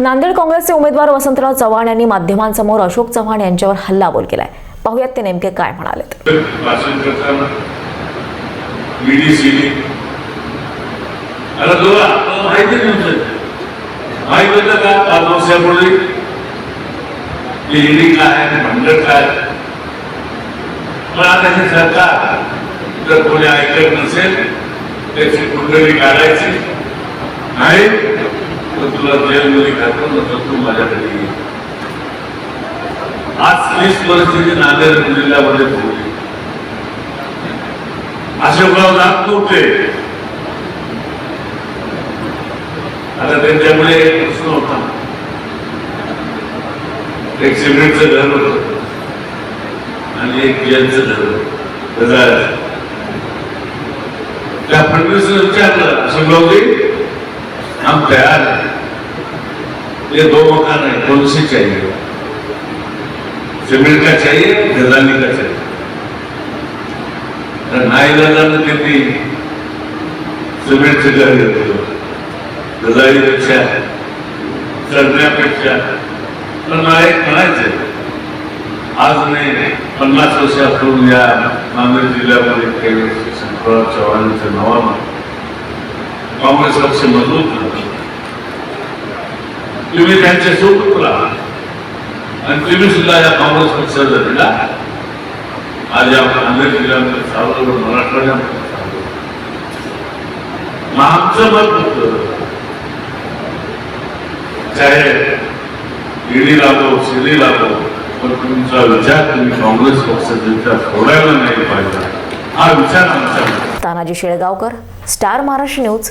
नांदेड काँग्रेसचे उमेदवार वसंतराव चव्हाण यांनी माध्यमांसमोर अशोक चव्हाण यांच्यावर हल्लाबोल केलाय. पाहुयात ते नेमके काय म्हणालेत. भाषण करताना ईडी सीडी तुला माहिती नव्हतं. माहीत होतं का? पाच वर्षापूर्वी की ईडी काय काय पण आता हे सरकार जर कोणी ऐकत नसेल त्याची कुंडली काढायची. नाही तर तुला जेलमध्ये घातलं नसतं तू माझ्याकडे ये. आज तीच परिस्थिती नांदेड जिल्ह्यामध्ये होती अशोकराव जात नव्हते आता त्यांच्यामुळे एक प्रश्न होता. एक सिमेंटचं घर होत. आणि एक जेलचं घर होतं. त्या फडणवीस विचारलं अशोकरावजी हम तयार आहे. ये दो मकान है कौन सी चाहिए। सिमेंट का चाहिए गजानी का चाहिए। नाई तर देती त्यांनी से घर घेतलं पेक्षा चढण्यापेक्षा पण मला एक म्हणायचं आज मी पन्नास वर्षापूर्वी या नांदेड जिल्ह्यामध्ये केले शंकरराव चव्हाणांच्या नावानं काँग्रेस पक्ष मजबूत झाला तुम्ही त्यांच्यासोबत राहा आणि तुम्ही सुद्धा या काँग्रेस पक्षाचा दिला आज या नांदेड जिल्ह्यामध्ये सावरलं मराठवाड्यामध्ये सावरलं. आमचं मत होतं चाहे ईडी लागो शिडी लागो पण तुमचा विचार तुम्ही काँग्रेस पक्षाचा सोडायला नाही पाहिजे हा विचार आमचा तानाजी शेळगावकर स्टार महाराष्ट्र न्यूज